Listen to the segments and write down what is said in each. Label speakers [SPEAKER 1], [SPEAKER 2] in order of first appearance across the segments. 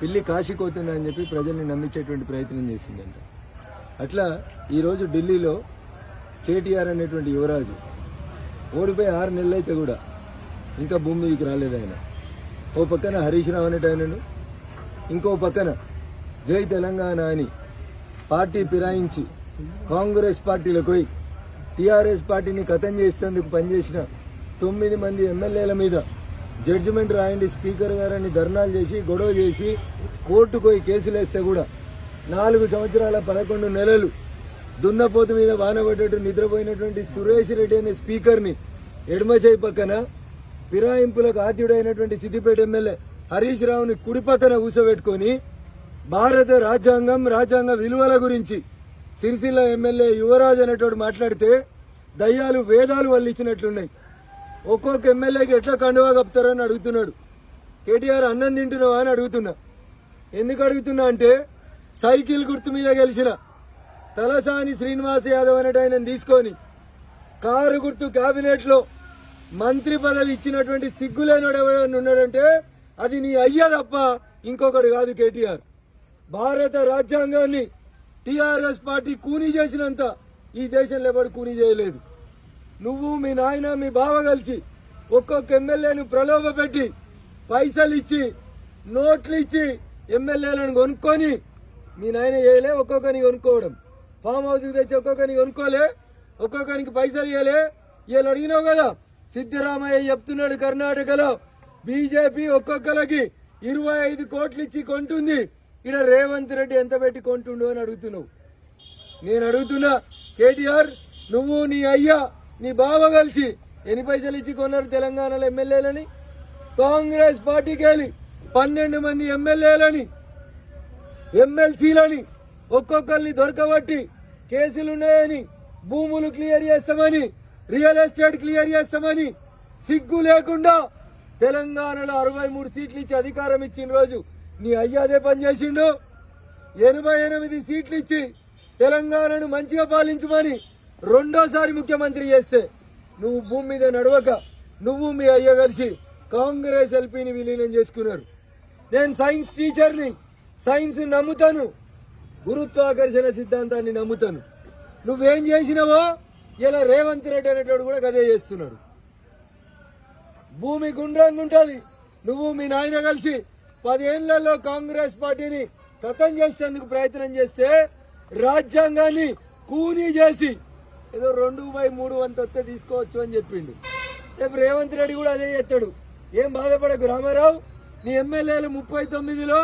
[SPEAKER 1] పిల్లి కాశీకోతుంది అని చెప్పి ప్రజల్ని నమ్మించేటువంటి ప్రయత్నం చేసిందంట. అట్లా ఈరోజు ఢిల్లీలో కేటీఆర్ అనేటువంటి యువరాజు ఓడిపోయి ఆరు నెలలు అయితే కూడా ఇంకా భూమి మీదకి రాలేదు ఆయన. ఓ పక్కన హరీష్ రావు అనేట ఇంకో పక్కన జై తెలంగాణ అని పార్టీ ఫిరాయించి కాంగ్రెస్ పార్టీలకు పోయి టీఆర్ఎస్ పార్టీని కథం చేసేందుకు పనిచేసిన తొమ్మిది మంది ఎమ్మెల్యేల మీద జడ్జిమెంట్ రాయండి స్పీకర్ గారని ధర్నాలు చేసి గొడవ చేసి కోర్టుకు పోయి కేసులు వేస్తే కూడా నాలుగు సంవత్సరాల పదకొండు నెలలు దున్నపోతు మీద వానబడ్డట్టు నిద్రపోయినటువంటి సురేష్ రెడ్డి అనే స్పీకర్ని ఎడమచేయి పక్కన ఫిరాయింపులకు ఆద్యుడైనటువంటి సిద్దిపేట ఎమ్మెల్యే హరీష్ రావుని కుడి పక్కన కూర్చోబెట్టుకొని భారత రాజ్యాంగం రాజ్యాంగ విలువల గురించి సిరిసిల్ల ఎమ్మెల్యే యువరాజ్ అనేటోడు మాట్లాడితే దయ్యాలు వేదాలు వల్లించినట్లున్నాయి. ఒక్కొక్క ఎమ్మెల్యేకి ఎట్లా కండువా కప్పుతారని అడుగుతున్నాడు. కేటీఆర్ అన్నం తింటున్నావా అని అడుగుతున్నా. ఎందుకు అడుగుతున్నా అంటే సైకిల్ గుర్తు మీద గెలిచిన తలసాని శ్రీనివాస్ యాదవ్ అనేట ఆయన తీసుకొని కారు గుర్తు క్యాబినెట్లో మంత్రి పదవి ఇచ్చినటువంటి సిగ్గులేనోడు ఎవరైనా ఉన్నాడంటే అది నీ అయ్యా తప్ప ఇంకొకడు కాదు కేటీఆర్. భారత రాజ్యాంగాన్ని టిఆర్ఎస్ పార్టీ కూనీ చేసినంత ఈ దేశంలో ఎవరు కూనీ చేయలేదు. నువ్వు మీ నాయన మీ బావ కలిసి ఒక్కొక్క ఎమ్మెల్యేను ప్రలోభ పెట్టి పైసలు ఇచ్చి నోట్లు ఇచ్చి ఎమ్మెల్యేలను కొనుక్కొని మీ నాయన చేయలే ఒక్కొక్కరిని కొనుక్కోవడం. ఫామ్ హౌస్కి తెచ్చి ఒక్కొక్కరిని కొనుక్కోలే ఒక్కొక్కరికి పైసలు ఇవ్వలే వీళ్ళు అడిగినావు కదా? సిద్ధరామయ్య చెప్తున్నాడు కర్ణాటకలో. బీజేపీ ఒక్కొక్కరికి ఇరవై ఐదు కోట్లు ఇచ్చి కొంటుంది. ఇక్కడ రేవంత్ రెడ్డి ఎంత పెట్టి కొంటుండు అని అడుగుతున్నావు. నేను అడుగుతున్నా కేటీఆర్ నువ్వు నీ అయ్యా నీ బావ కలిసి ఎన్ని పైసలు ఇచ్చి కొన్నారు తెలంగాణలో ఎమ్మెల్యేలని? కాంగ్రెస్ పార్టీకి వెళ్ళి పన్నెండు మంది ఎమ్మెల్యేలని ఎమ్మెల్సీలని ఒక్కొక్కరిని దొరకబట్టి కేసులున్నాయని భూములు క్లియర్ చేస్తామని రియల్ ఎస్టేట్ క్లియర్ చేస్తామని సిగ్గు లేకుండా తెలంగాణలో అరవై మూడు సీట్లు ఇచ్చి అధికారం ఇచ్చిన రోజు నీ అయ్యాదే పనిచేసిండు ఎనభై ఎనిమిది సీట్లు ఇచ్చి తెలంగాణను మంచిగా పాలించమని రెండోసారి ముఖ్యమంత్రి చేస్తే నువ్వు భూమి మీద నడవక నువ్వు మీ అయ్య కలిసి కాంగ్రెస్ ఎల్పీని విలీనం చేసుకున్నారు. నేను సైన్స్ టీచర్ని సైన్స్ నమ్ముతాను గురుత్వాకర్షణ సిద్ధాంతాన్ని నమ్ముతాను. నువ్వేం చేసినావో ఇలా రేవంత్ రెడ్డి అనేటోడు కూడా కదే చేస్తున్నాడు భూమి గుండ్రంగా ఉంటుంది. నువ్వు మీ నాయన కలిసి పదేళ్ళలో కాంగ్రెస్ పార్టీని కథం చేసేందుకు ప్రయత్నం చేస్తే రాజ్యాంగాన్ని కూనీ చేసి ఏదో రెండు బై మూడు వంత వస్తే తీసుకోవచ్చు అని చెప్పిండు. రేపు రేవంత్ రెడ్డి కూడా అదే చెప్తాడు ఏం బాధపడకు రామారావు నీ ఎమ్మెల్యేలు ముప్పై తొమ్మిదిలో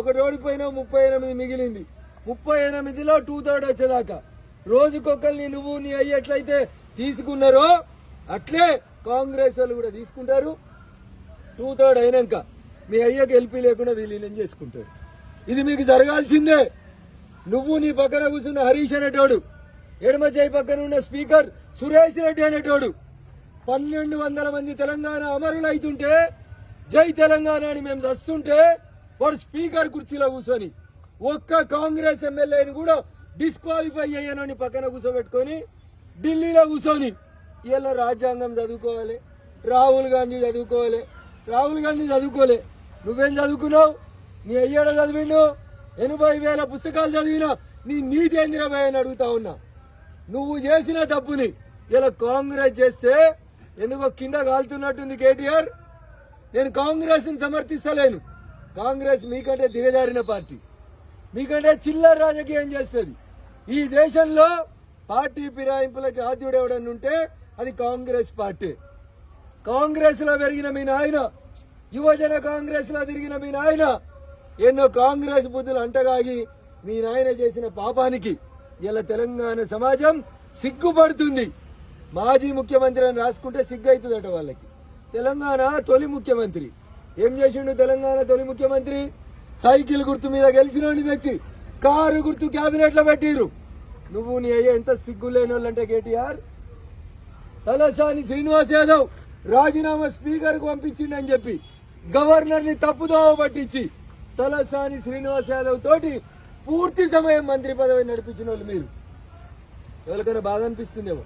[SPEAKER 1] ఒకటి ఓడిపోయినావు ముప్పై ఎనిమిది మిగిలింది. ముప్పై ఎనిమిదిలో టూ థర్డ్ వచ్చేదాకా. రోజుకొకరిని నువ్వు నీ అయ్యేట్లయితే తీసుకున్నారో అట్లే కాంగ్రెస్ వాళ్ళు కూడా తీసుకుంటారు. టూ థర్డ్ అయినాక మీ అయ్యకి ఎల్పీ లేకుండా విలీనం చేసుకుంటారు. ఇది మీకు జరగాల్సిందే. నువ్వు నీ పక్కన కూర్చున్న హరీష్ అనేటోడు ఎడమ చేయి పక్కన ఉన్న స్పీకర్ సురేష్ రెడ్డి అనేటోడు. పన్నెండు వందల మంది తెలంగాణ అమరులు అవుతుంటే జై తెలంగాణ అని మేము చస్తుంటే వాడు స్పీకర్ కుర్చీలో కూర్చొని ఒక్క కాంగ్రెస్ ఎమ్మెల్యేని కూడా డిస్క్వాలిఫై అయ్యానని పక్కన కూర్చోబెట్టుకొని ఢిల్లీలో కూర్చొని ఇలా రాజ్యాంగం చదువుకోవాలి రాహుల్ గాంధీ చదువుకోవాలి రాహుల్ గాంధీ చదువుకోలే. నువ్వేం చదువుకున్నావు? నీ అయ్యాడ చదివిండు ఎనభై వేల పుస్తకాలు చదివినా నీ నీతి ఏందిరాబాయ్ అని అడుగుతా ఉన్నా. నువ్వు చేసిన తప్పుని ఇలా కాంగ్రెస్ చేస్తే ఎందుకో కింద కాలుతున్నట్టుంది కేటీఆర్. నేను కాంగ్రెస్ని సమర్థిస్తలేను. కాంగ్రెస్ మీకంటే దిగజారిన పార్టీ. మీకంటే చిల్లర రాజకీయం చేస్తుంది. ఈ దేశంలో పార్టీ ఫిరాయింపులకు ఆద్యుడు ఉంటే అది కాంగ్రెస్ పార్టీ. కాంగ్రెస్లో పెరిగిన మీ నాయన యువజన కాంగ్రెస్లో తిరిగిన మీ నాయన ఎన్నో కాంగ్రెస్ బుద్ధులు అంటగాగి మీ నాయన చేసిన పాపానికి ఇలా తెలంగాణ సమాజం సిగ్గుపడుతుంది. మాజీ ముఖ్యమంత్రి అని రాసుకుంటే సిగ్గు అవుతుందట వాళ్ళకి. తెలంగాణ తొలి ముఖ్యమంత్రి. ఏం చేసిండు తెలంగాణ తొలి ముఖ్యమంత్రి? సైకిల్ గుర్తు మీద గెలిచినోని తెచ్చి కారు గుర్తు క్యాబినెట్లో పెట్టిరు నువ్వు నీ అయ్యే ఎంత సిగ్గు లేనోళ్ళంటే కేటీఆర్? తలసాని శ్రీనివాస్ యాదవ్ రాజీనామా స్పీకర్కు పంపించిండని చెప్పి గవర్నర్ని తప్పుదోవ పట్టించి తలసాని శ్రీనివాస్ యాదవ్ తోటి పూర్తి సమయం మంత్రి పదవి నడిపించిన వాళ్ళు మీరు. ఎవరికైనా బాధ అనిపిస్తుందేమో?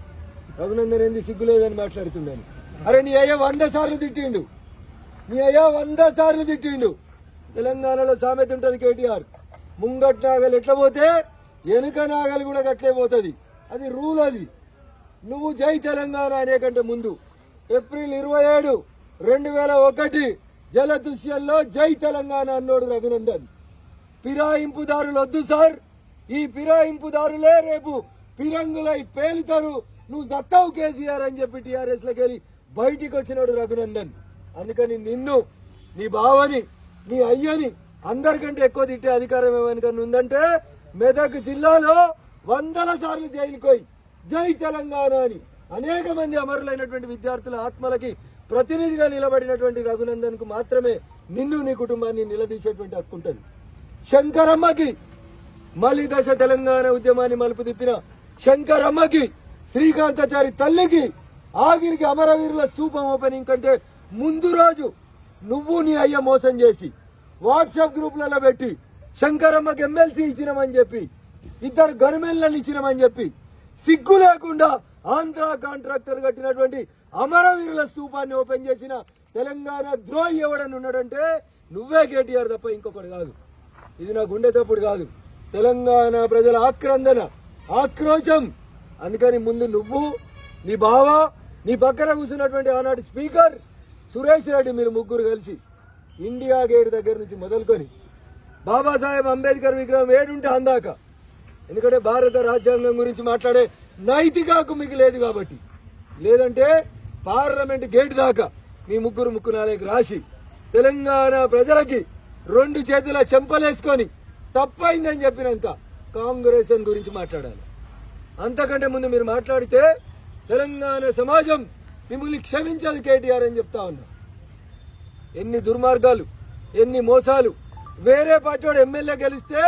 [SPEAKER 1] రఘునందన్ ఏంది సిగ్గు లేదని మాట్లాడుతున్నాను అరే నీ అయ్య వంద సార్లు తిట్టిండు. నీ అయ్య వంద సార్లు తిట్టిండు. తెలంగాణలో సామెత ఉంటుంది కేటీఆర్. ముంగట్ నాగలు ఎట్లా పోతే వెనుక నాగలు కూడా గట్లే పోతుంది. అది రూల్ అది. నువ్వు జై తెలంగాణ అనే కంటే ముందు. ఏప్రిల్ ఇరవై ఏడు రెండు వేల ఒకటి జల దృశ్యంలో జై తెలంగాణ అన్నోడు రఘునందన్. ఫిరాయింపుదారులు వద్దు సార్. ఈ ఫిరాయింపుదారులే రేపు ఫిరంగులై పేలుతారు. నువ్వు సత్తావు కేసీఆర్ అని చెప్పి టీఆర్ఎస్లోకి వెళ్ళి బయటికి వచ్చినాడు రఘునందన్. అందుకని నిన్ను నీ బావని నీ అయ్యని అందరికంటే ఎక్కువ తిట్టే అధికారం ఏమనుకని ఉందంటే మెదక్ జిల్లాలో వందల సార్లు జైలుకోయి జై తెలంగాణ అని అనేక మంది అమరులైనటువంటి విద్యార్థుల ఆత్మలకి ప్రతినిధిగా నిలబడినటువంటి రఘునందన్కు మాత్రమే నిన్ను నీ కుటుంబాన్ని నిలదీసేటువంటి హక్కు ఉంటుంది. శంకరమ్మకి మలి దశ తెలంగాణ ఉద్యమాన్ని మలుపు తిప్పిన శంకరమ్మకి శ్రీకాంతాచారి తల్లికి ఆగిరికి అమరవీరుల స్తూపం ఓపెనింగ్ కంటే ముందు రోజు నువ్వు నీ అయ్య మోసం చేసి వాట్సాప్ గ్రూపులలో పెట్టి శంకరమ్మకి ఎమ్మెల్సీ ఇచ్చినామని చెప్పి ఇద్దరు గనుమెళ్ళని ఇచ్చినామని చెప్పి సిగ్గు లేకుండా ఆంధ్ర కాంట్రాక్టర్ కట్టినటువంటి అమరవీరుల స్తూపాన్ని ఓపెన్ చేసిన తెలంగాణ ద్రోహి ఎవడని ఉన్నాడంటే నువ్వే కేటీఆర్ తప్ప ఇంకొకటి కాదు. ఇది నా గుండె తప్పుడు కాదు. తెలంగాణ ప్రజల ఆక్రందన ఆక్రోశం. అందుకని ముందు నువ్వు నీ బావ నీ పక్కన కూర్చున్నటువంటి ఆనాటి స్పీకర్ సురేష్ రెడ్డి మీరు ముగ్గురు కలిసి ఇండియా గేట్ దగ్గర నుంచి మొదలుకొని బాబాసాహెబ్ అంబేద్కర్ విగ్రహం ఏడుంటే అందాక. ఎందుకంటే భారత రాజ్యాంగం గురించి మాట్లాడే నైతిక హక్కు మీకు లేదు కాబట్టి. లేదంటే పార్లమెంట్ గేట్ దాకా మీ ముగ్గురు ముక్కు నాలుగు రాసి తెలంగాణ ప్రజలకి రెండు చేతుల చెంపలేసుకొని తప్పైందని చెప్పినాక కాంగ్రెస్ గురించి మాట్లాడాలి. అంతకంటే ముందు మీరు మాట్లాడితే తెలంగాణ సమాజం మిమ్మల్ని క్షమించదు కేటీఆర్ అని చెప్తా ఉన్నా. ఎన్ని దుర్మార్గాలు ఎన్ని మోసాలు వేరే పార్టీ వాడు ఎమ్మెల్యే గెలిస్తే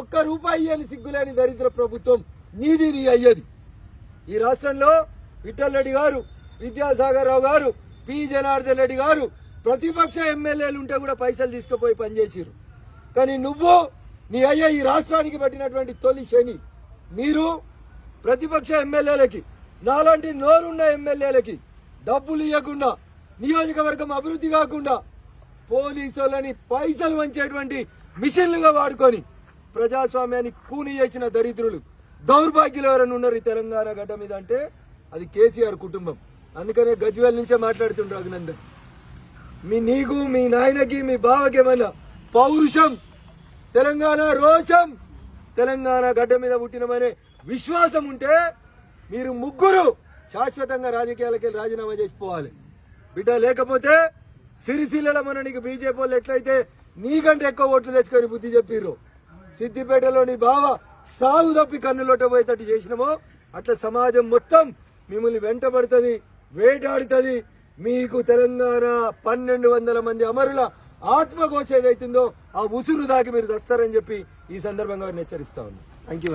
[SPEAKER 1] ఒక్క రూపాయి అని సిగ్గులేని దరిద్ర ప్రభుత్వం నీది నీ అయ్యేది. ఈ రాష్ట్రంలో విఠల్ రెడ్డి గారు విద్యాసాగర్ రావు గారు పి జనార్దన్ రెడ్డి గారు ప్రతిపక్ష ఎమ్మెల్యేలు ఉంటే కూడా పైసలు తీసుకుపోయి పనిచేసిరు కానీ నువ్వు నీ అయ్య ఈ రాష్ట్రానికి పట్టినటువంటి తొలి శని. మీరు ప్రతిపక్ష ఎమ్మెల్యేలకి నాలాంటి నోరున్న ఎమ్మెల్యేలకి డబ్బులు ఇవ్వకుండా నియోజకవర్గం అభివృద్ధి కాకుండా పోలీసులని పైసలు వంచేటువంటి మిషన్లుగా వాడుకొని ప్రజాస్వామ్యాన్ని కూని చేసిన దరిద్రులు దౌర్భాగ్యులు ఎవరైనా ఉన్నారు ఈ తెలంగాణ గడ్డ మీద అంటే అది కేసీఆర్ కుటుంబం. అందుకనే గజ్వేల్ నుంచే మాట్లాడుతుండ్రు అభినందన్ మీ నీకు మీ నాయనకి మీ బావకి ఏమైనా పౌరుషం? తెలంగాణ రోషం? తెలంగాణ గడ్డ మీద పుట్టినమనే విశ్వాసం ఉంటే మీరు ముగ్గురు శాశ్వతంగా రాజకీయాలకి రాజీనామా చేసిపోవాలి. బిడ్డ లేకపోతే సిరిసిల్లల మన నీకు బీజేపీ వాళ్ళు ఎట్లయితే నీకంటే ఎక్కువ ఓట్లు తెచ్చుకొని బుద్ధి చెప్పిర్రు. సిద్దిపేటలో నీ బావ సాగు తప్పి కన్నులోట పోయేటట్టు చేసినామో అట్లా సమాజం మొత్తం మిమ్మల్ని వెంటబడుతుంది వేటాడుతుంది మీకు తెలంగాణ పన్నెండు వందల మంది అమరుల ఆత్మకోశ ఏదైతుందో ఆ ఉసురు దాకి మీరు చస్తారని చెప్పి ఈ సందర్భంగా వారిని హెచ్చరిస్తా ఉన్నాను థ్యాంక్ యూ